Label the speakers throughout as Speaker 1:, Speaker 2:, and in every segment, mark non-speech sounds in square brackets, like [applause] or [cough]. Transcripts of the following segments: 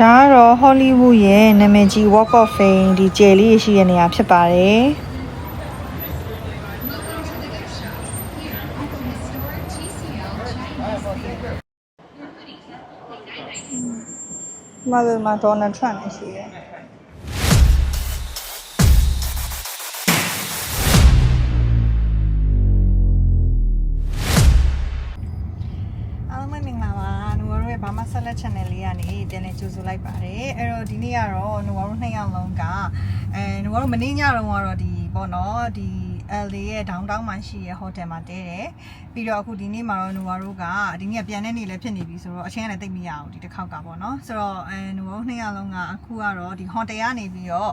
Speaker 1: ဒါကတော့ Hollywood ရဲ့နာမည်ကြီး Walk of Fame ဒီကျယ်လေးရရှိတဲ့နေရာဖြစ်ပါတယ်။မဘယ်မှာဒေါ်နယ်ထရန့်နဲ့ရှိတယ်။ အဲနူဝါတို့မနေ့ညတော့ကတော့ဒီပေါ့နော်ဒီ LA ရဲ့ downtown မှာရှိရဲ့ hotel မှာတဲတယ်။ပြီးတော့အခုဒီနေ့မှာတော့နူဝါတို့ကဒီနေ့ကပြန်တဲ့နေ့လည်းဖြစ်နေပြီဆိုတော့အချင်းကလည်းတိတ်မရအောင်ဒီတစ်ခေါက်ကပေါ့နော်။ဆိုတော့အဲနူဝါတို့နှစ်ယောက်လုံးကအခုကတော့ဒီ hotel ကနေပြီးတော့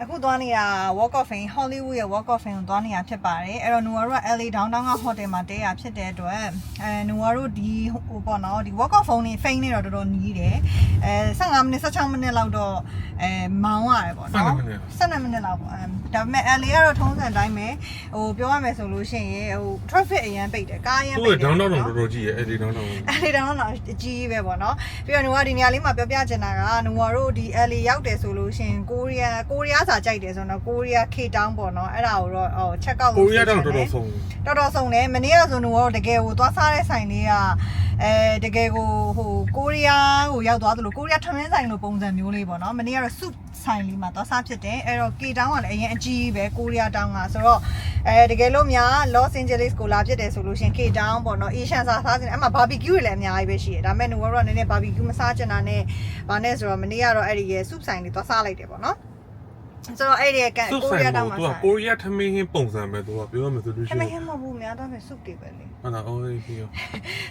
Speaker 1: အခုသွားနေတာ Walk of Fame Hollywood ရဲ့ Walk of Fame ကိုသွားနေတာဖြစ်ပါတယ်အဲ့တော့နူဝါတို့က LA downtown က hotel မှာတဲရဖြစ်တဲ့အတွက်အဲနူဝါတို့ဒီဟိုပေါ့နော်ဒီ Walk of Fame နေ Fame နေတော့တော်တော်နီးတယ်အဲ15မိနစ်16မိနစ်လောက်တော့အဲမောင်းရတယ်ပေါ့နော်12မိနစ်လောက်ပေါ့အဲဒါပေမဲ့ LA ကတော့ထုံးစံတိုင်းပဲဟိုပြောရမယ်ဆိုလို့ရှိရင်ဟို traffic အရင်ပိတ်တယ်ကားအရင်
Speaker 2: သူ့
Speaker 1: ပိတ်
Speaker 2: ရဲ့
Speaker 1: တယ်
Speaker 2: ဒေါင်းတော့တော်တော်ကြီးရဲ့အဲ့ဒီဒေါင်းတော့
Speaker 1: အဲ့ဒီတော့တော့အကြီးပဲပေါ့နော်ပြီးတော့နူကဒီနေရာလေးမှာပြောပြချင်တာကနူကတို့ဒီ LA ရောက်တယ်ဆိုလို့ရှရင်ကိုရီးယားကိုရီးယားစာကြိုက်တယ်ဆိုတော့ကိုရီးယား K Town ပေါ့နော်အဲ့ဒါကိုတော့ဟို check out
Speaker 2: ကိုရီးယားတောင်တော်တော်ဆုံး
Speaker 1: တော်တော်ဆုံးတယ်မနေ့ကဆိုနူကတော့တကယ်ကိုသွားစားတဲ့ဆိုင်လေးကအဲတကယ်ကိုဟိုကိုရီးယားကိုရောက်သွားသလိုကိုရီးယားထမင်းဆိုင်လိုပုံစံမျိုးလေးပေါ့နော်မနေ့ကတော့ soup ဆိုင်လေးမှာသွားစားဖြစ်တယ်အဲ့တော့ K Town ကလည်းအရင်အကြီးပဲကိုရီးယားတောင်းကဆိုတော့အဲတကယ်လို့များ Los Angeles ကိုလာဖြစ်တယ်ဆိုလို့ရှရင် K Town ပေါ့နော် Asian စားစားစင်အဲ့မှာ barbecue တွေလည်းအများကြီးပဲရှိတယ်ဒါပေမဲ့နူကတော့နည်းနည်း barbecue မစားချင်တာနဲ့ဗာနဲ့ဆိုတော့မနေ့ကတော့အဲ့ဒီရဲ့ soup ဆိုင်လေးသွားစားလိုက်တယ်ပေါ့နော် ဆိုတော့အဲ့ဒီရဲ့ကန်
Speaker 2: သူ့
Speaker 1: ကို
Speaker 2: ဆိုင်
Speaker 1: ရီးယားတောင်း
Speaker 2: ကို
Speaker 1: မှာ
Speaker 2: သူက
Speaker 1: စား
Speaker 2: ကိုရီးယားထမင်းဟင်းပုံစံပဲသူကပြောရမယ်ဆိုလို့
Speaker 1: ခ
Speaker 2: ရှိ
Speaker 1: မ
Speaker 2: ရင်
Speaker 1: ဟင်းမဟုတ်ဘူးများတော့ပဲ soup တွေပဲလေ
Speaker 2: ဟုတ်လားအော်ပြီးရော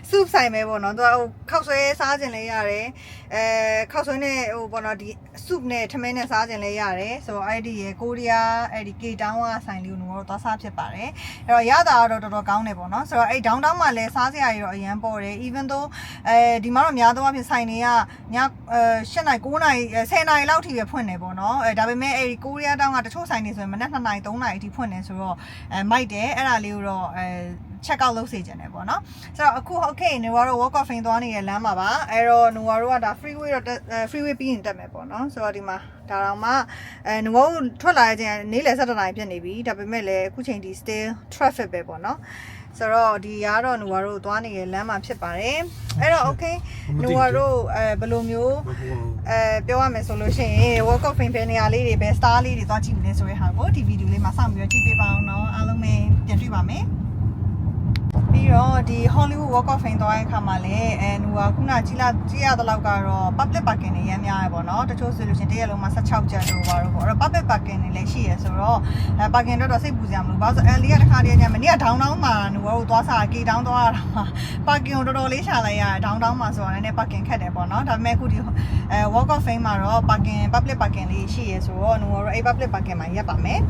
Speaker 1: စုဆိုင်ပဲပေါ့နော်သူကဟိုခောက်ဆွဲစားခြင်းလည်းရတယ်အဲခောက်ဆွဲနဲ့ဟိုပေါ့နော်ဒီစုနဲ့ထမင်းနဲ့စားခြင်းလည်းရတယ်ဆိုတော့အဲ့ဒီရေကိုရီးယားအဲ့ဒီကေတောင်းကဆိုင်လေးကိုတော့သွားစားဖြစ်ပါတယ်အဲ့တော့ရတာကတော့တော်တော်ကောင်းတယ်ပေါ့နော်ဆိုတော့အဲ့ဒေါင်းတောင်းမှာလည်းစားစရာတွေတော့အရန်ပေါ်တယ် even though အဲဒီမှာတော့များသောအားဖြင့်ဆိုင်တွေကညအဲ8နိုင်9နိုင်10နိုင်လောက်ထိပဲဖွင့်နေပေါ့နော်အဲဒါပေမဲ့အဲ့ဒီကိုရီးယားတောင်းကတချို့ဆိုင်တွေဆိုရင်မနက်2နိုင်3နိုင်အထိဖွင့်နေဆိုတော့အဲမိုက်တယ်အဲ့ဒါလေးကိုတော့အဲ check out လုပ်စေချင်တယ်ပေါ့နော်ဆိုတော့အခု okay နေတော့ walk off ဖင်သွားနေတဲ့လမ်းမှာပါအဲ့တော့နူဝါတို့ကဒါ freeway တော့တက်အဲ freeway ပြီးရင်တက်မယ်ပေါ့နော်ဆိုတော့ဒီမှာဒါတော့မှအဲနူဝါတို့ထွက်လာတဲ့ချိန်ကနေ့လယ်7နာရီဖြစ်နေပြီဒါပေမဲ့လည်းအခုချိန်ဒီ still traffic ပဲပေါ့နော် ဆိုတော့ဒီကတော့နူဝါတို့သွားနေတဲ့လမ်းမှာဖြစ်ပါတယ်အဲ့တော့ okay နူဝါတို့အဲဘယ်လိုမျိုးအဲပြောရမယ်ဆိုလို့ရှိရင် walk off ဖင်ဖင်နေရာလေးတွေပဲ star လေးတွေသွားကြည့်နေဆိုတဲ့ဟာကိုဒီဗီဒီယိုလေးမှာစောင့်ပြီးတော့ကြည့်ပေးပါအောင်နော်အားလုံးပဲပြန်တွေ့ပါမယ် ပြီးတော့ဒီ Hollywood Walk of Fame သွားတဲ့အခါမှာလည်းအဲဟိုကခုနကြည့်လာကြည့်ရတဲ့လောက်ကတော့ public parking တွေရမ်းများရပေါ့နော်တချို့ဆိုလို့ရှိရင်တရက်လုံးမှာ16ကျပ်လို့ပါတော့ပေါ့အဲ့တော့ public parking တွေလည်းရှိရဆိုတော့အဲ parking တော့တော့စိတ်ပူစရာမလိုဘာလို့ဆို LA ကတစ်ခါတည်းညမနေ့က downtown မှာဟိုကတော့သွားစား K down သွားရတာမှာ parking ကိုတော်တော်လေးရှာလိုက်ရတယ် downtown မှာဆိုတော့လည်း parking ခက်တယ်ပေါ့နော်ဒါပေမဲ့အခုဒီအဲ Walk of Fame မှာတော့ parking public parking လေးရှိရဆိုတော့ဟိုကတော့အဲ့ public parking မှာရပ်ပါမယ်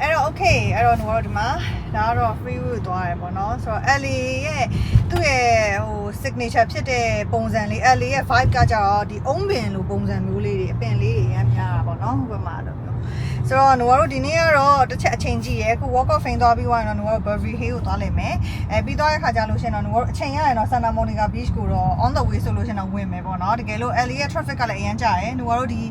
Speaker 1: အဲ့တော့ okay အဲ့တော့ဟိုကတော့ဒီမှာဒါကတော့ free will သွားရတယ်ပေါ့နော်ဆိုတော့ LA ရဲ့သူ့ရဲ့ဟို signature ဖြစ်တဲ့ပုံစံလေး LA ရဲ့ vibe ကကြတော့ဒီအုံးပင်လိုပုံစံမျိုးလေးတွေအပင်လေးတွေရမ်းများတာပေါ့နော်ဟိုဘက်မှာတော့ ဆိုတော့နိုကတော့ဒီနေ့ကတော့တစ်ချက်အချိန်ကြည့်ရဲအခု walk of fame သွားပြီးသွားရင်တော့နိုကတော့ Beverly Hills ကိုသွားလိမ့်မယ်အဲပြီးသွားတဲ့ခါကျလို့ရှိရင်တော့နိုကတော့အချိန်ရရင်တော့ Santa Monica Beach ကိုတော့ on the way ဆိုလို့ရှိရင်တော့ဝင်မယ်ပေါ့နော်တကယ်လို့ LA ရဲ့ traffic ကလည်းအရင်ကြာရဲနိုကတော့ဒီ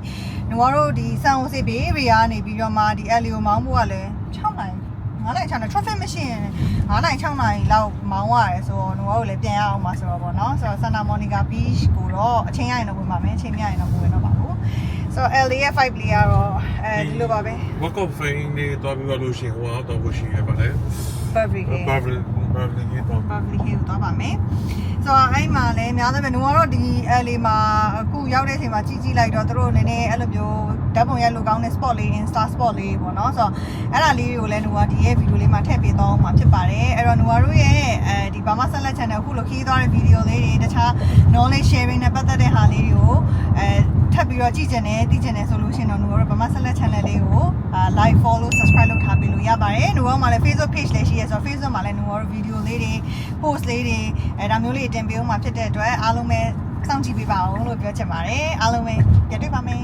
Speaker 1: နိုကတော့ဒီ San Jose Bay Area ကနေပြီးတော့မှဒီ LA ကိုမောင်းဖို့ကလည်း6နိုင်9နိုင်6နိုင် traffic မရှိရင်9နိုင်6နိုင်လောက်မောင်းရတယ်ဆိုတော့နိုကတော့လည်းပြန်ရအောင်ပါဆိုတော့ပေါ့နော်ဆိုတော့ Santa Monica Beach ကိုတော့အချိန်ရရင်တော့ဝင်ပါမယ်အချိန်မရရင်တော့မဝင်တော့ပါ ဘူးဆိုတော့ LA ရဲ့ five လေးကတော့အဲဒီလိုပါပဲ
Speaker 2: Walk of Fame နေတော့ပြီးတော့ရှင်ဟိုအောင်တော့ဘူးရှိရပါလေ
Speaker 1: Beverly Hills
Speaker 2: Beverly Beverly Hills တော့
Speaker 1: Beverly Hills သွားပါမယ်ဆိုတော့အဲ့မှာလည်းများသဖြင့်တို့ကတော့ဒီ LA မှာအခုရောက်တဲ့အချိန်မှာကြီးကြီးလိုက်တော့တို့နည်းနည်းအဲ့လိုမျိုးဓာတ်ပုံရိုက်လို့ကောင်းတဲ့ spot လေး Insta spot လေးပေါ့နော်ဆိုတော့အဲ့ဒါလေးတွေကိုလည်းတို့ကဒီရဲ့ဗီဒီယိုလေးမှာထည့်ပေးသွားအောင်မှာဖြစ်ပါတယ်အဲ့တော့တို့တို့ရဲ့အဲဒီဘာမှဆက်လက် channel အခုလိုခီးသွားတဲ့ဗီဒီယိုလေးတွေတခြား knowledge sharing နဲ့ပတ်သက်တဲ့ဟာလေးတွေကိုအဲ ထပ်ပြီးတော့ကြည့်ကြတယ်သိကြတယ်ဆိုလို့ရှိရင်တော့တို့တို့ဘာမှဆက်လက် channel လေးကို like follow subscribe လုပ်ထားပေးလို့ရပါတယ်တို့ကမှလည်း Facebook page လည်းရှိရဲဆိုတော့ Facebook မှာလည်းတို့တို့ video လေးတွေ post လေးတွေအဲဒါမျိုးလေးတင်ပေးဦးမှာဖြစ်တဲ့အတွက်အားလုံးပဲစောင့်ကြည့်ပေးပါအောင်လို့ပြောချင်ပါတယ်အားလုံးပဲကြည့်တွေ့ပါမယ်န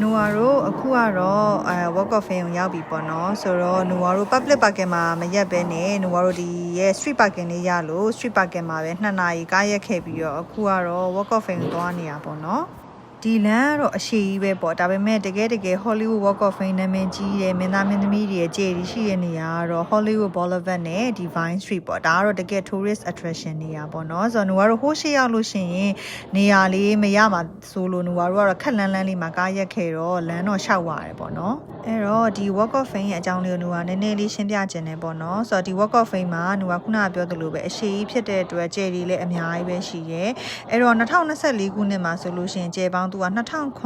Speaker 3: နိုဝါတို့အခုကတော့အဲ work of fame ကိုရောက်ပြီပေါ့နော်ဆိုတော့နိုဝါတို့ public parking မှာမရက်ပဲနဲ့နိုဝါတို့ဒီရဲ့ street parking လေးရလို့ street parking မှာပဲ2နာရီကားရက်ခဲ့ပြီးတော့အခုကတော့ work of fame ကိုသွားနေတာပေါ့နော် ဒီလမ်းကတော့အရှိကြီးပဲပေါ့ဒါပေမဲ့တကယ်တကယ် Hollywood Walk of Fame နာမည်ကြီးတဲ့မင်းသားမင်းသမီးတွေရဲ့ကြေဒီရှိတဲ့နေရာကတော့ Hollywood Boulevard နဲ့ဒီ Vine Street ပေါ့ဒါကတော့တကယ် tourist attraction နေရာပေါ့နော်ဆိုတော့ nous ကတော့ဟိုးရှိရောက်လို့ရှိရင်နေရာလေးမရမှာဆိုလို့ nous ကတော့ခက်လန်းလန်းလေးမှာကားရက်ခဲ့တော့လမ်းတော့ရှောက်ရတယ်ပေါ့နော်အဲ့တော့ဒီ Walk of Fame ရဲ့အကြောင်းလေးကို nous ကနည်းနည်းလေးရှင်းပြခြင်းနဲ့ပေါ့နော်ဆိုတော့ဒီ Walk of Fame မှာ nous ကခုနကပြောသလိုပဲအရှိကြီးဖြစ်တဲ့အတွက်ကြေဒီလည်းအများကြီးပဲရှိရဲအဲ့တော့2024ခုနှစ်မှာဆိုလို့ရှိရင်ကြေပေါင်းသူက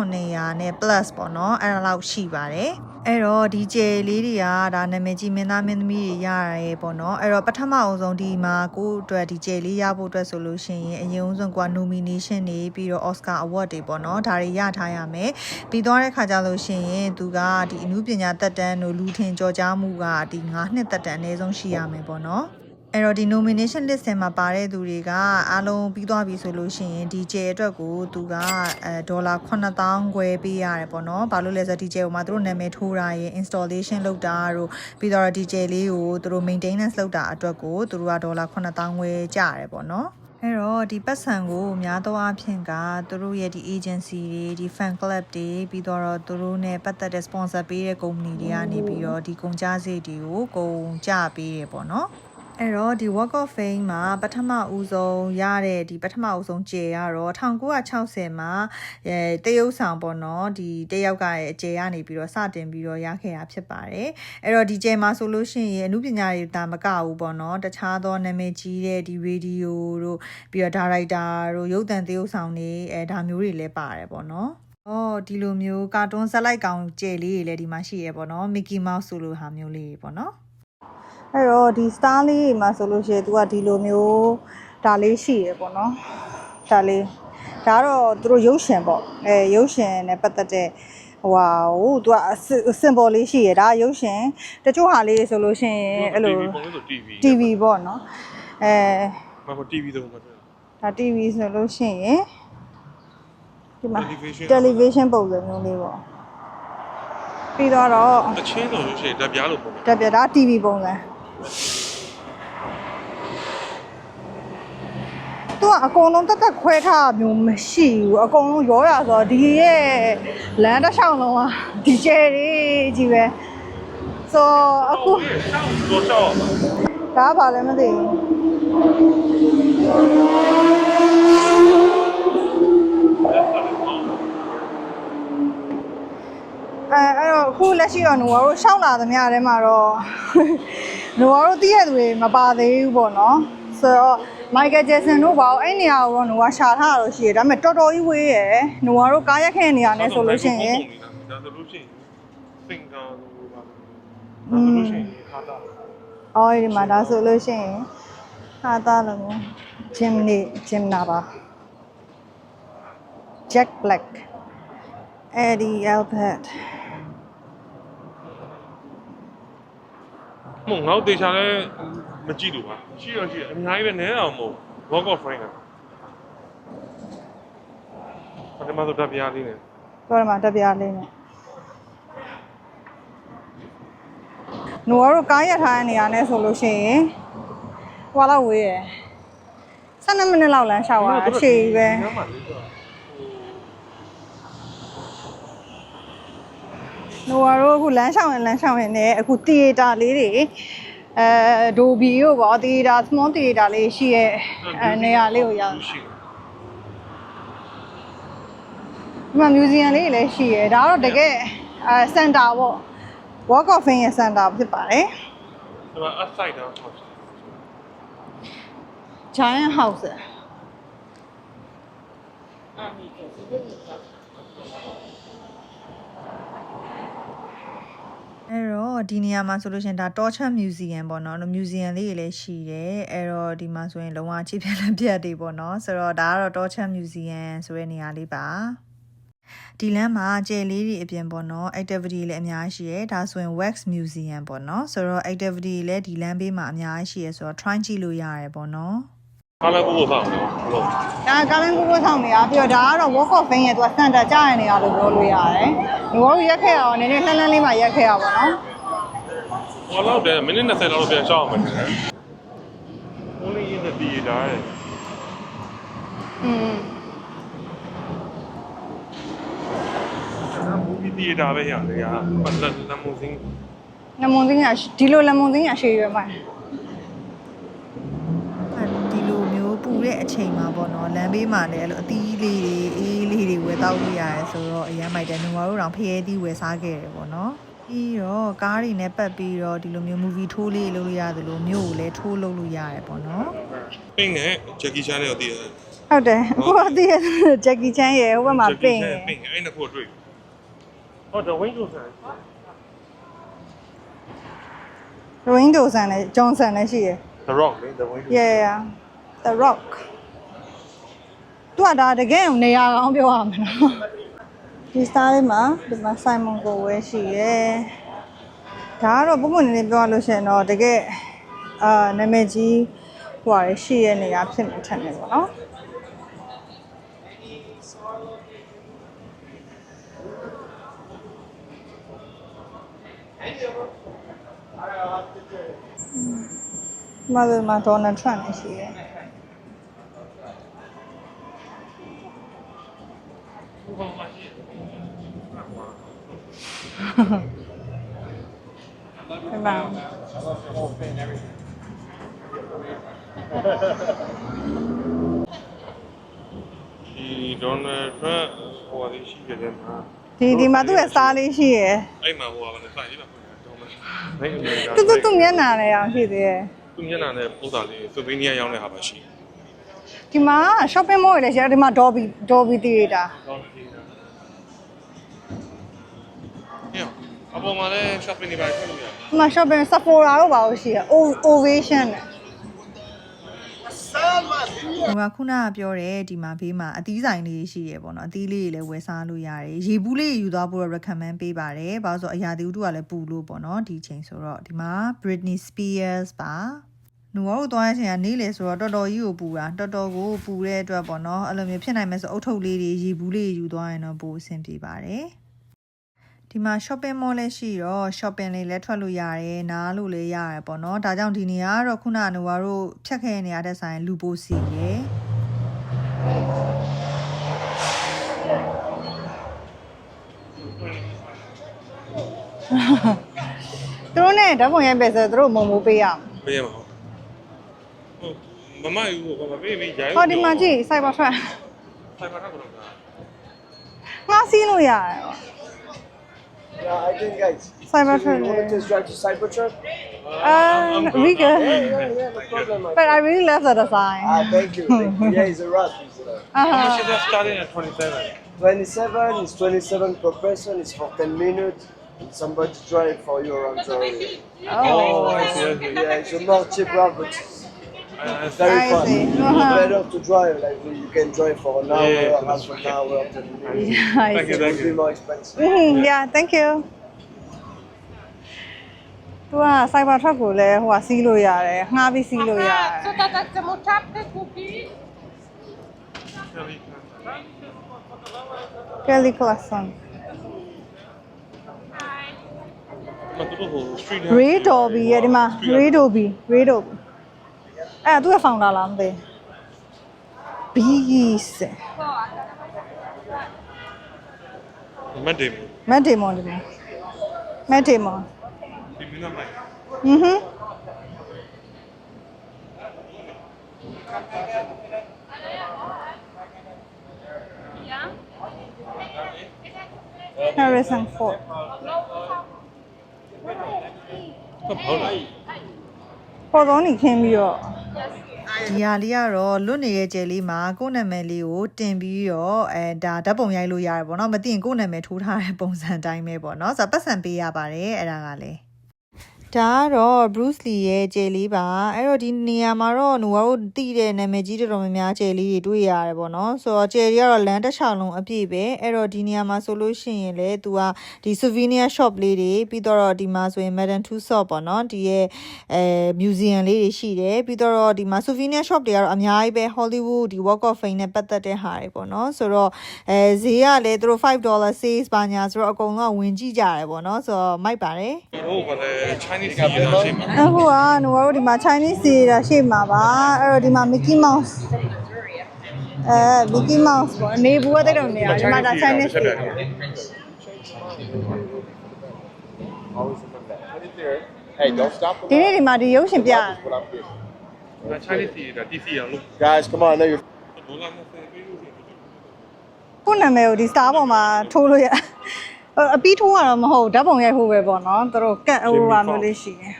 Speaker 3: 2900နဲ့ plus ပေါ့နော်အဲ့ဒါလောက်ရှိပါတယ်အဲ့တော့ဒီကျယ်လေးတွေကဒါနာမည်ကြီးမင်းသားမင်းသမီးတွေရရဲပေါ့နော်အဲ့တော့ပထမအဆုံးဒီမှာကိုယ့်အတွက်ဒီကျယ်လေးရဖို့အတွက်ဆိုလို့ရှိရင်အရင်ဆုံးက nomination တွေပြီးတော့ Oscar Award တွေပေါ့နော်ဒါတွေရထားရမယ်ပြီးသွားတဲ့ခါကျလို့ရှိရင်သူကဒီအမှုပညာတက်တန်းတို့လူထင်ကြော်ကြားမှုကဒီ9နှစ်တက်တန်းအနည်းဆုံးရှိရမယ်ပေါ့နော် အဲ့တော့ဒီ nomination list ထဲမှာပါတဲ့သူတွေကအားလုံးပြီးသွားပြီဆိုလို့ရှိရင် DJ အတွက်ကိုသူကအဲဒေါ်လာ9000ခွဲပေးရတယ်ပေါ့နော်။ဘာလို့လဲဆိုတော့ DJ ကိုမှသူတို့နာမည်ထိုးတာရယ် installation လုပ်တာတို့ပြီးတော့ DJ လေးကိုသူတို့ maintenance လုပ်တာအတွက်ကိုသူတို့ကဒေါ်လာ9000ခွဲကျရတယ်ပေါ့နော်။အဲ့တော့ဒီပတ်စံကိုများသောအားဖြင့်ကသူတို့ရဲ့ဒီ agency တွေဒီ fan club တွေပြီးတော့သူတို့ ਨੇ ပတ်သက်တဲ့ sponsor ပေးတဲ့ company တွေကနေပြီးတော့ဒီကုန်ကြစိတ်တွေကိုကုန်ကြပေးရပေါ့နော်။ အဲ့တော့ဒီ Walk of Fame မှာပထမဦးဆုံးရတဲ့ဒီပထမဦးဆုံးကျေရတော့1960မှာအဲတရုတ်ဆောင်ပေါ့နော်ဒီတယောက်ကရဲ့အကျေရနေပြီးတော့စတင်ပြီးတော့ရခဲ့တာဖြစ်ပါတယ်အဲ့တော့ဒီကျေမှာဆိုလို့ရှိရင်အမှုပညာတွေဒါမကဘူးပေါ့နော်တခြားသောနာမည်ကြီးတဲ့ဒီရေဒီယိုတို့ပြီးတော့ဒါရိုက်တာတို့ရုပ်သံတရုတ်ဆောင်တွေအဲဒါမျိုးတွေလည်းပါတယ်ပေါ့နော်အော်ဒီလိုမျိုးကာတွန်းဇက်လိုက်ကောင်ကြဲလေးတွေလည်းဒီမှာရှိရပေါ့နော်မီကီမောက်ဆိုလိုဟာမျိုးလေးတွေပေါ့နော် အဲ့တော့ဒီ star လေးတွေမှာဆိုလို့ရှိရင် तू ကဒီလိုမျိုးဒါလေးရှိရပေါ့နော်ဒါလေးဒါကတော့သူတို့ရုပ်ရှင်ပေါ့အဲရုပ်ရှင်နဲ့ပတ်သက်တဲ့ဟိုဟာဟို तू က symbol လေးရှိရဒါရုပ်ရှင်တချို့ဟာလေးဆိုလို့ရှိရင်အဲ့လို
Speaker 2: ပုံလို့ဆို TV
Speaker 3: TV ပေါ့နော်အဲ
Speaker 2: မဟုတ် TV တော့မဟုတ်
Speaker 3: ဒါ TV ဆိုလို့ရှိရင်ဒီမှာ
Speaker 2: Television
Speaker 3: television ပုံစံမျိုးလေးပေါ့ပြီးတော့
Speaker 2: အချင်းဆိုလို့ရှိရင်တက်ပြားလို့ပုံ
Speaker 3: တက်ပြဒါ TV ပုံစံ သူကအကုန်လုံးတက်တက်ခွဲထားတာမျိုးမရှိဘူးအကုန်လုံးရောရဆိုတော့ဒီရဲ့လမ်းတစ်လျှောက်လုံးကဒီကျဲလေးကြီးပဲဆိုတော့အခု
Speaker 2: ရှောင်းတော့ရှောင်း
Speaker 3: ဒါကဘာလဲမသိဘူးအဲအဲ့တော့အခုလက်ရှိတော့หนูတို့ရှောက်လာသမျှထဲမှာတော့ နိုဝါတို့တည့်ရသူတွေမပါသေးဘူးပေါ့နော်ဆိုတော့ Michael Jackson တို့ပါအဲ့နေရာကိုတော့ Noah ရှာထားတာလို့ရှိရဒါပေမဲ့တော်တော်ကြီးဝေးရယ် Noah တို့ကားရက်ခဲ့နေရာနဲ့ဆိုလို့ရှိရင်
Speaker 2: ဒါဆိုလို့ရှိရင် singer ဆိုပါဘူးဆိုလို့ရှိရင်ဟာတာ
Speaker 3: အော်ဒီမှာဒါဆိုလို့ရှိရင်ဟာတာလို့ Jimmy Jimna ပါ Jack Black Eddie Albert
Speaker 2: မဟုတ်ငါတို့တေချာလဲမကြည့်လို့ပါရှိတော့ရှိတယ်အများကြီးပဲနဲအောင်မဟုတ် Walk of Fame ကပထမဆုံးတက်ပြားလေးနဲ့
Speaker 3: ပြောရမှာတပြားလေးနဲ့หนูတို့ကားရထားတဲ့နေရာနဲ့ဆိုလို့ရှိရင်ဟွာလောက်ဝေးရယ်12မိနစ်လောက်လမ်းလျှောက်ရတာအရှိကြီးပဲ
Speaker 2: ညမှာလေးတော့
Speaker 3: หนูတို့အခုလမ်းလျှောက်ရင်လမ်းလျှောက်ရင်လည်းအခု theater လေးတွေအဲဒိုဘီတို့ပေါ့ theater small theater လေးရှိရဲ့အဲနေရာလေးကိုရောက်
Speaker 2: ရှိတယ်
Speaker 3: ဒီမှာ museum လေးတွေလည်းရှိရဲဒါကတော့တကယ်အဲ center ပေါ့ walk of fame ရဲ့ center ဖြစ်ပါတယ်
Speaker 2: ဒီမှာ upside down ဟုတ်
Speaker 3: giant house အဲ့ တော့ဒီနေရာမှာဆိုလို့ရှရင်ဒါ Torture Museum ပေါ့နော် museum လေးတွေလည်းရှိတယ်အဲ့တော့ဒီမှာဆိုရင်လုံးဝချိပြက်လက်ပြက်တွေပေါ့နော်ဆိုတော့ဒါကတော့ Torture Museum ဆိုတဲ့နေရာလေးပါဒီလမ်းမှာကျယ်လေးတွေအပြင်ပေါ့နော် activity လည်းအများကြီးရှိရဲဒါဆိုရင် wax museum ပေါ့နော်ဆိုတော့ activity လည်းဒီလမ်းဘေးမှာအများကြီးရှိရဲဆိုတော့ try ကြည့်လို့ရတယ်ပေါ့နော်
Speaker 2: အားလည်းကိုကိုဆောင်တယ်ဟုတ်လို့
Speaker 1: ဒါကာလန်ကိုကိုဆောင်နေတာပြီးတော့ဒါကတော့ walk of fame ရဲ့သူကစံတာကြားရနေရလို့ပြောလို့ရတယ်။ဒီဘောရက်ခဲ့ရအောင်နည်းနည်းလှမ်းလှမ်းလေးမှရက်ခဲ့ရပါတော့
Speaker 2: ဟောတော့တယ်မိနစ်20လောက်ပြန်ရှောက်အောင်မယ် Only in the theater တဲ့။
Speaker 1: อืม
Speaker 2: ဒါ movie theater ပဲရတယ်ကပတ်သက်လမ်းမစင်း
Speaker 1: လမွန်စင်းရဒီလိုလမွန်စင်းရရှေ့ရွယ်မှာ
Speaker 3: ဒီလိုမျိုးပူတဲ့အချိန်မှာပေါ့နော်လမ်းဘေးမှာလည်းအဲ့လိုအသီးလေးတွေအေးလေးတွေဝယ်တောက်လို့ရတယ်ဆိုတော့အရမ်းမိုက်တယ်ညီမတို့တော့ဖျဲသီးဝယ်စားခဲ့တယ်ပေါ့နော် ပြီးတော့ကားတွေနဲ့ပတ်ပြီးတော့ဒီလိုမျိုး movie ထိုးလေးလုပ်လို့ရတယ်လို့မျိုးကိုလည်းထိုးလုပ်လို့ရတယ်ပေါ့နော်
Speaker 2: ပင်းနဲ့ Jackie Chan နဲ့တည်း
Speaker 1: ဟုတ်တယ်အခုအသေးဂျက်ကီချန်ရဲ့ဟိုဘက်မှာပင့်
Speaker 2: ပင်းအဲ့နှစ်ခုတွေ့ဟော The Wing to Sun
Speaker 1: ရင်းဒိုဆန်နဲ့ဂျွန်ဆန်နဲ့ရှိရယ်
Speaker 2: The Rock လေ The Wing to
Speaker 1: Yeah yeah The Rock သူကဒါတကယ်ကိုနေရာကောင်းပြောရမှာနော် ဒီ star လေးမှာဒီမှာ Simon ကိုဝဲရှိရယ်ဒါကတော့ပုံမှန်နေနေပြောရလို့ရှိရင်တော့တကယ်အာနာမည်ကြီးဟိုဟာရရှိရနေရာဖြစ်နေထက်နေပေါ့နော်မမမဒေါ်နယ်ထရန့်နဲ့ရှိရယ်ဘယ်မှာ
Speaker 2: ဒီ Donald Trump ဟိုဟာလေးရှိကြတယ်မှာ
Speaker 1: ဒီဒီမှာသူ့ရဲ့စားလေးရှိရယ်
Speaker 2: အဲ့မှာဟိုဟာလည်းစိုက်ရပါခင်ဗျာတော့မယ်နိုင်အမေရိကန်
Speaker 1: တူတူတူမျက်နှာလည်းအောင်ရှိသေးတယ်
Speaker 2: သူမျက်နှာနဲ့ပုံစံလေးသူဗီနီးယားရောင်းတဲ့ဟာပါရှိ
Speaker 1: ဒီမှာ shopping mall လည်းရှိတယ်ဒီမှာ Dolby Dolby Theater
Speaker 2: ကောင်းတယ် အပေါ်မှာလည်း shopping တွေပါထွက်လို့ရတယ်
Speaker 1: ဒီမှာ shopping Sephora တို့ပါလို့ရှိရယ် O- Ovation နဲ့
Speaker 3: ဒီမှာခုနကပြောတယ်ဒီမှာဘေးမှာအသီးဆိုင်လေးရှိရပေါ့နော်အသီးလေးတွေလည်းဝယ်စားလို့ရတယ်ရေဘူးလေးယူသွားဖို့တော့ recommend ပေးပါတယ်ဘာလို့ဆိုအရာဒီဥတုကလည်းပူလို့ပေါ့နော်ဒီချိန်ဆိုတော့ဒီမှာ Britney Spears ပါနူတို့သွားရချိန်ကနေလေဆိုတော့တော်တော်ကြီးကိုပူတာတော်တော်ကိုပူတဲ့အတွက်ပေါ့နော်အဲ့လိုမျိုးဖြစ်နိုင်မယ်ဆိုအုတ်ထုပ်လေးတွေရေဘူးလေးယူသွားရင်တော့ပိုအဆင်ပြေပါတယ် ဒီမှာ shopping mall လည်းရှိတော့ shopping လေးလည်းထွက်လို့ရတယ်နားလို့လည်းရတယ်ပေါ့နော်ဒါကြောင့်ဒီနေရာကတော့ခုနကနူတို့ဖြတ်ခဲ့တဲ့နေရာတဲ့ဆိုင်လူပိုစီရယ်
Speaker 1: သူတို့နဲ့ဓာတ်ပုံရိုက်ပဲဆိုတော့သူတို့မုံမိုးပေးရအောင်
Speaker 2: ပေးရမှာဟုတ်မမယူကိုမပေးပေးရိုင်း
Speaker 1: ဟောဒီမှာကြည့် Cyber Truck
Speaker 2: ဆိုင်မှာတော့ကတော့
Speaker 1: ငါစီးလို့ရတယ်ပေါ့
Speaker 4: Yeah, I think guys.
Speaker 1: Cybertruck
Speaker 4: You want to test drive to Cybertruck?
Speaker 1: Um, we
Speaker 4: Yeah,
Speaker 1: good.
Speaker 4: yeah, yeah, no problem.
Speaker 1: But. I really love the design.
Speaker 4: Ah, thank you. Thank you. Yeah, [laughs] he's a rat. He's a
Speaker 2: How much
Speaker 1: Uh-huh.
Speaker 2: is that starting at 27?
Speaker 4: 27. It's 27 per person. It's for 10 minutes. And somebody drive for you around the area.
Speaker 2: Oh, I see, I see.
Speaker 4: Yeah, it's a more cheap route, but it's
Speaker 2: Uh,
Speaker 4: very
Speaker 1: I
Speaker 4: fun.
Speaker 1: see.
Speaker 4: It's
Speaker 1: Uh-huh.
Speaker 4: better to drive. Like you can drive for an hour,
Speaker 2: Yeah,
Speaker 4: half
Speaker 2: that's
Speaker 4: an
Speaker 2: right.
Speaker 4: hour, [laughs] 10 minutes.
Speaker 1: Yeah, I
Speaker 2: Thank you,
Speaker 1: see.
Speaker 4: It
Speaker 2: thank
Speaker 4: will be
Speaker 2: you.
Speaker 4: more expensive.
Speaker 1: Mhm, yeah, thank you. သူက Cyber Truck ကိုလည်းဟိုကစီးလို့ရတယ်ငှားပြီးစီးလို့ရတယ်
Speaker 5: Co to tak chcemy czapkę kupić?
Speaker 1: Kelly Clarkson
Speaker 2: မတူဘူး street
Speaker 1: Ray Dolby ရဲ့ဒီမှာ Ray Dolby Ray Dolby အဲ့ဒါသူ့ရဲ့ founder လားမသိဘူး Biggs
Speaker 2: မတ်တယ်
Speaker 1: Matt Damon ဒီမှာ Matt Damon
Speaker 2: ဒီမင်းမိုက်
Speaker 1: Mhm. Harrison Ford
Speaker 2: ဟုတ်လား
Speaker 1: ပေါ်တော့နေခင်းပြီးတော့
Speaker 3: ဒီဟာလေးကတော့လွတ်နေတဲ့ကျယ်လေးမှာကိုယ့်နာမည်လေးကိုတင်ပြီးတော့အဲဒါဓာတ်ပုံရိုက်လို့ရတယ်ပေါ့နော်မသိရင်ကိုယ့်နာမည်ထိုးထားတဲ့ပုံစံအတိုင်းပဲပေါ့နော်ဆိုတော့ပတ်စံပေးရပါတယ်အဲ့ဒါကလည်း ဒါကတော့ Bruce Lee ရဲ့ကျယ်လေးပါအဲ့တော့ဒီနေရာမှာတော့ဟိုကတော့တိတဲ့နာမည်ကြီးတော်တော်များများကျယ်လေးတွေတွေ့ရတယ်ပေါ့နော်ဆိုတော့ကျယ်လေးကတော့လမ်းတစ်ချောင်းလုံးအပြည့်ပဲအဲ့တော့ဒီနေရာမှာဆိုလို့ရှိရင်လေသူကဒီ souvenir shop လေးတွေပြီးတော့ဒီမှာဆိုရင် Madame Tussauds ပေါ့နော်ဒီရဲ့အဲ museum လေးတွေရှိတယ်ပြီးတော့ဒီမှာ souvenir shop တွေကတော့အများကြီးပဲ Hollywood ဒီ Walk of Fame နဲ့ပတ်သက်တဲ့ဟာတွေပေါ့နော်ဆိုတော့အဲဈေးကလည်းသူတို့5 dollar sales ပါညာဆိုတော့အကုန်လုံးကဝင်ကြည့်ကြရတယ်ပေါ့နော်ဆိုတော့မိုက်ပါတယ်
Speaker 2: တို့ကလည်း Chinese ကြီးရရှိမှာ
Speaker 1: အခုကဟိုကတော့ဒီမှာ Chinese စီတာရှေ့မှာပါအဲ့တော့ဒီမှာ Mickey Mouse အဲ Mickey Mouse ပေါ့နေဘူးကတိတ်တော့နေရဒီမှာဒါ Chinese စီ
Speaker 4: Hey, don't stop
Speaker 1: ဒီနေ့ဒီမှာဒီရုပ်ရှင်ပြရတယ်
Speaker 4: What I'm doing.
Speaker 2: ဒါ Chinese ကြီးဒါ DC အောင်လို့
Speaker 4: Guys, come on, I know you're
Speaker 2: ဒေါ်လာ20ပေးလို့ရှိရင်
Speaker 1: ခုနာမည်ကိုဒီ star ပေါ်မှာထိုးလို့ရဟို အပီးထိုးရတော့မဟုတ်ဓာတ်ပုံရိုက်ဖို့ပဲပေါ့နော်သူတို့ကတ်ဟိုပါမျိုးလေးရှိတယ်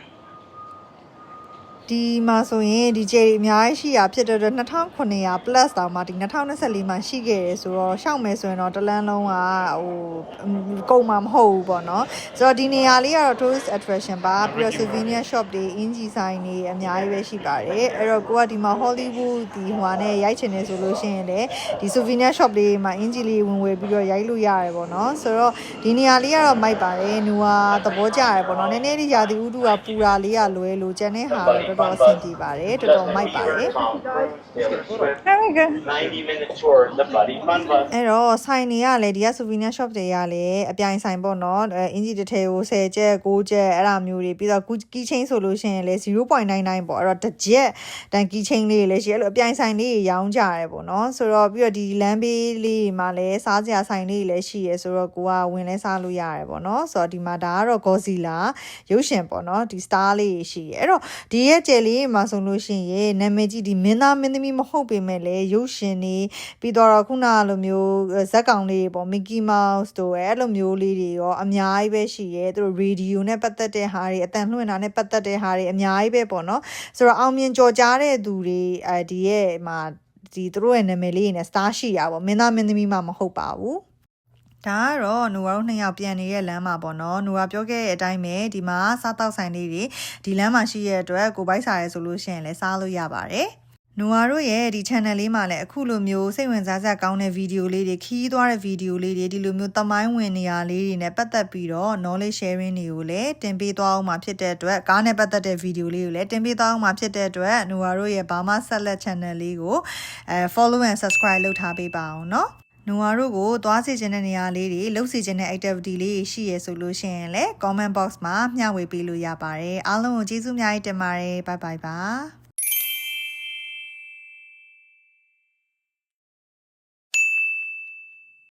Speaker 3: ဒီမှာဆိုရင်ဒီကျယ်တွေအများကြီးရှိတာဖြစ်တဲ့အတွက်2900 plus တောင်မှဒီ2024မှာရှိခဲ့တယ်ဆိုတော့ရှောက်မယ်ဆိုရင်တော့တလန်းလုံးကဟိုကုန်မှာမဟုတ်ဘူးပေါ့နော်ဆိုတော့ဒီနေရာလေးကတော့ tourist attraction ပါပြီးတော့ souvenir shop တွေအင်ဂျီဆိုင်တွေအများကြီးပဲရှိပါတယ်အဲ့တော့ကိုကဒီမှာ Hollywood ဒီဟိုဟာနဲ့ရိုက်ချင်နေဆိုလို့ရှိရင်လည်းဒီ souvenir shop လေးမှာအင်ဂျီလေးဝင်ဝယ်ပြီးတော့ရိုက်လို့ရတယ်ပေါ့နော်ဆိုတော့ဒီနေရာလေးကတော့မိုက်ပါတယ်နူဟာသဘောကျရတယ်ပေါ့နော်နည်းနည်းလေးရာသီဥတုကပူတာလေးကလွဲလို့ကျန်တဲ့ဟာတော့တော်တော်အဆင်ပြေပါတယ်တော်တော်မိုက်ပါတယ်
Speaker 1: Very good
Speaker 6: 90 minute tour in the Buddy Fun Bus.
Speaker 3: အဲ့တော့ဆိုင်တွေကလည်းဒီက souvenir shop တွေကလည်းအပြိုင်ဆိုင်ပေါ့နော်အဲအင်ဂျီတစ်ထည်ကို10ကျပ်9ကျပ်အဲ့ဒါမျိုးတွေပြီးတော့ key chain ဆိုလို့ရှိရင်လည်း0.99ပေါ့အဲ့တော့တစ်ကျက်တန် key chain လေးတွေလည်းရှိအဲ့လိုအပြိုင်ဆိုင်လေးတွေရောင်းကြရတယ်ပေါ့နော်ဆိုတော့ပြီးတော့ဒီလမ်းဘေးလေးတွေမှာလည်းစားစရာဆိုင်လေးတွေလည်းရှိရဆိုတော့ကိုကဝင်လဲစားလို့ရတယ်ပေါ့နော်ဆိုတော့ဒီမှာဒါကတော့ Godzilla ရုပ်ရှင်ပေါ့နော်ဒီ star လေးတွေရှိရအဲ့တော့ဒီရဲ့ကျယ်လေးတွေမှာဆိုလို့ရှိရင်နာမည်ကြီးဒီမင်းသားမင်းသမီးမဟုတ်ပေမဲ့လည်းရုပ်ရှင်တွေပြီးတော့ခုနကလိုမျိုးဇက်ကောင်လေးတွေပေါ့ Mickey Mouse တို့အဲ့လိုမျိုးလေးတွေရောအများကြီးပဲရှိရဲသူတို့ radio နဲ့ပတ်သက်တဲ့ဟာတွေအတန်လွှင့်တာနဲ့ပတ်သက်တဲ့ဟာတွေအများကြီးပဲပေါ့နော်ဆိုတော့အောင်မြင်ကြော်ကြားတဲ့သူတွေအဲဒီရဲ့မှာဒီသူတို့ရဲ့နာမည်လေးတွေနဲ့ star ရှိရပါဘောမင်းသားမင်းသမီးမှမဟုတ်ပါဘူး ဒါကတော့နူဝါတို့နှစ်ယောက်ပြန်နေတဲ့လမ်းမှာပေါ့နော်နူဝါပြောခဲ့တဲ့အတိုင်းပဲဒီမှာစားတောက်ဆိုင်လေးတွေဒီလမ်းမှာရှိရတဲ့အတွက်ကိုပိုက်စားရဲဆိုလို့ရှိရင်လည်းစားလို့ရပါတယ်နူဝါတို့ရဲ့ဒီ channel လေးမှာလည်းအခုလိုမျိုးစိတ်ဝင်စားစရာကောင်းတဲ့ဗီဒီယိုလေးတွေခီးသွားတဲ့ဗီဒီယိုလေးတွေဒီလိုမျိုးသမိုင်းဝင်နေရာလေးတွေနဲ့ပတ်သက်ပြီးတော့ knowledge sharing တွေကိုလည်းတင်ပေးသွားအောင်မှာဖြစ်တဲ့အတွက်ကားနဲ့ပတ်သက်တဲ့ဗီဒီယိုလေးကိုလည်းတင်ပေးသွားအောင်မှာဖြစ်တဲ့အတွက်နူဝါတို့ရဲ့ဘာမဆက်လက် channel လေးကိုအဲ follow and subscribe လုပ်ထားပေးပါအောင်เนาะ နူဝါတို့ကိုသွားစီခြင်းတဲ့နေရာလေးတွေလှုပ်စီခြင်းတဲ့ activity လေးတွေရှိရဆိုလို့ရှိရင်လည်း comment box မှာမျှဝေပေးလို့ရပါတယ်အားလုံးကိုကျေးဇူးအများကြီးတင်ပါတယ် bye bye ပါ